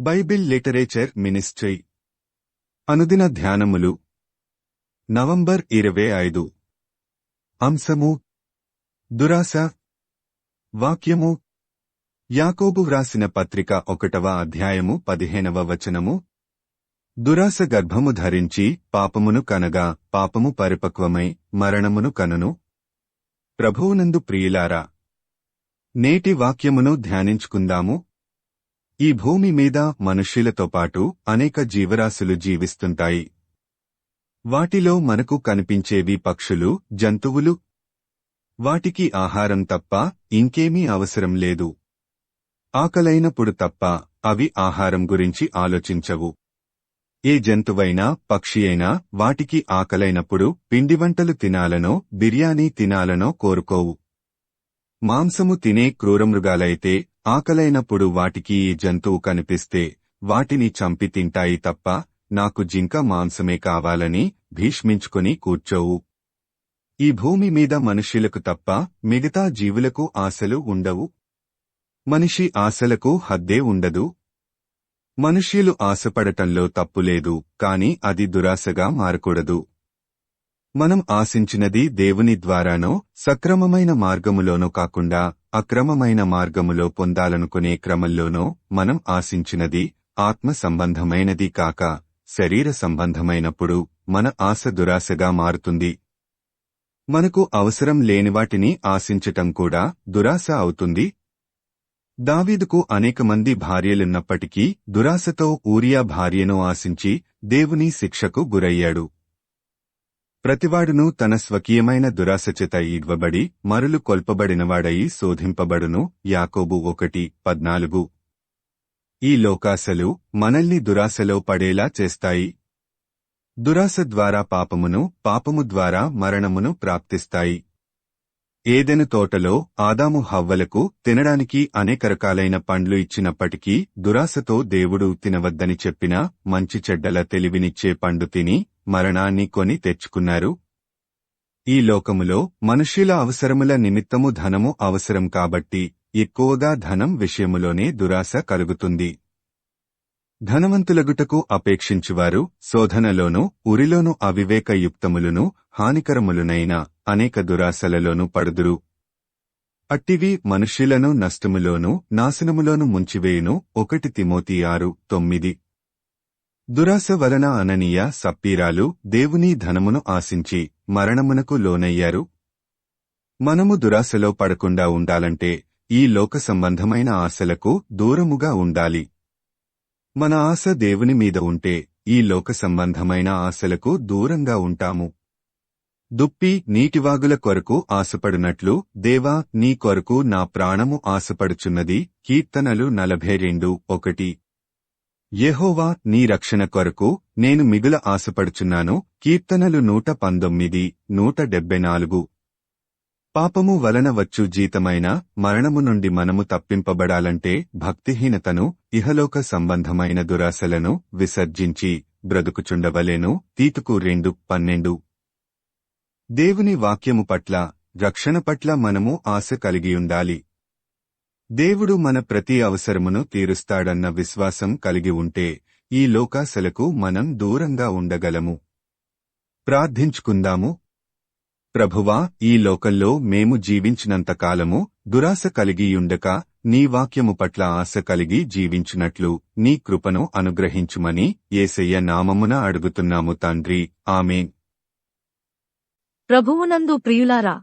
Bible literature ministry. అనుదిన ధ్యానములు. November ఇరవై ఐదు. అంశము. దురాశ. వాక్యము. యాకోబు వ్రాసిన పత్రిక ఒకటవ అధ్యాయము పదిహేనవ వచనము. దురాశ గర్భము ధరించి పాపమును కనగా పాపము పరిపక్వమై మరణమును కనును. ప్రభువునందు ప్రియులారా నేటి వాక్యమును ధ్యానించుకుందాము. ఈ భూమి మీద మనుష్యులతో పాటు అనేక జీవరాశులు జీవిస్తుంటాయి. వాటిలో మనకు కనిపించేవి పక్షులు జంతువులు. వాటికి ఆహారం తప్ప ఇంకేమీ అవసరం లేదు. ఆకలైనప్పుడు తప్ప అవి ఆహారం గురించి ఆలోచించవు. ఏ జంతువైనా పక్షి అయినా వాటికి ఆకలైనప్పుడు పిండి వంటలు తినాలనో బిర్యానీ తినాలనో కోరుకోవు. మాంసము తినే క్రూరమృగాలైతే ఆకలైనప్పుడు వాటికి ఈ జంతువు కనిపిస్తే వాటిని చంపి తింటాయి తప్ప నాకు జింక మాంసమే కావాలని భీష్మించుకుని కూర్చోవు. ఈ భూమి మీద మనుష్యులకు తప్ప మిగతా జీవులకు ఆశలు ఉండవు. మనిషి ఆశలకు హద్దే ఉండదు. మనుష్యులు ఆశపడటంలో తప్పులేదు కాని అది దురాశగా మారకూడదు. మనం ఆశించినది దేవుని ద్వారానో సక్రమమైన మార్గములోనో కాకుండా అక్రమమైన మార్గములో పొందాలనుకునే క్రమంలోనో మనం ఆశించినది ఆత్మ సంబంధమైనది కాక శరీర సంబంధమైనప్పుడు మన ఆశ దురాశగా మారుతుంది. మనకు అవసరం లేని వాటిని ఆశించటం కూడా దురాశ అవుతుంది. దావీదుకు అనేక మంది భార్యలున్నప్పటికీ దురాశతో ఊరియా భార్యను ఆశించి దేవుని శిక్షకు గురయ్యాడు. ప్రతివాడును తన స్వకీయమైన దురాశచేత ఈడ్వబడి మరులు కొల్పబడినవాడయి శోధింపబడును. యాకోబు ఒకటి పద్నాలుగు. ఈ లోకాశలు మనల్ని దురాశలో పడేలా చేస్తాయి. దురాశ ద్వారా పాపమును పాపము ద్వారా మరణమును ప్రాప్తిస్తాయి. ఏదెను తోటలో ఆదాము హవ్వలకు తినడానికి అనేక రకాలైన పండ్లు ఇచ్చినప్పటికీ దురాశతో దేవుడు తినవద్దని చెప్పిన మంచి చెడ్డల తెలివినిచ్చే పండు తిని మరణాన్ని కొని తెచ్చుకున్నారు? ఈ లోకములో మనుష్యుల అవసరముల నిమిత్తము ధనము అవసరం కాబట్టి ఎక్కువగా ధనం విషయములోనే దురాశ కలుగుతుంది. ధనవంతులగుటకు అపేక్షించువారు శోధనలోనూ ఉరిలోనూ అవివేకయుక్తములును హానికరములునైన అనేక దురాశలలోనూ పడుదురు. అట్టివి మనుష్యులను నష్టములోనూ నాశనములోను ముంచివేయును. ఒకటి తిమోతి ఆరు తొమ్మిది దురాశ వలన అననీయ సప్పీరాలు దేవుని ధనమును ఆశించి మరణమునకు లోనయ్యారు. మనము దురాశలో పడకుండా ఉండాలంటే ఈ లోక సంబంధమైన ఆశలకు దూరముగా ఉండాలి. మన ఆశ దేవుని మీద ఉంటే ఈ లోక సంబంధమైన ఆశలకు దూరంగా ఉంటాము. దుప్పి నీటివాగుల కొరకు ఆశపడునట్లు దేవా నీ కొరకు నా ప్రాణము ఆశపడుచున్నది. కీర్తనలు నలభై రెండు ఒకటి. యెహోవా నీ రక్షణ కొరకు నేను మిగుల ఆశపడుచున్నాను. కీర్తనలు నూట పంతొమ్మిది నూట డెబ్బై నాలుగు. పాపము వలన వచ్చు జీతమైన మరణము నుండి మనము తప్పింపబడాలంటే భక్తిహీనతను ఇహలోక సంబంధమైన దురాశలను విసర్జించి బ్రతుకుచుండవలేను. తీతుకు రెండు పన్నెండు. దేవుని వాక్యము పట్ల రక్షణ పట్ల మనము ఆశ కలిగియుండాలి. దేవుడు మన ప్రతి అవసరమును తీరుస్తాడన్న విశ్వాసం కలిగి ఉంటే ఈ లోకాశలకు మనం దూరంగా ఉండగలము. ప్రార్థించుకుందాము. ప్రభువా ఈ లోకంలో మేము జీవించినంతకాలము దురాశ కలిగియుండక నీ వాక్యము పట్ల ఆశ కలిగి జీవించినట్లు నీ కృపను అనుగ్రహించుమని ఏసయ్య నామమున అడుగుతున్నాము తండ్రి. ఆమె ప్రభువునందు ప్రియులారా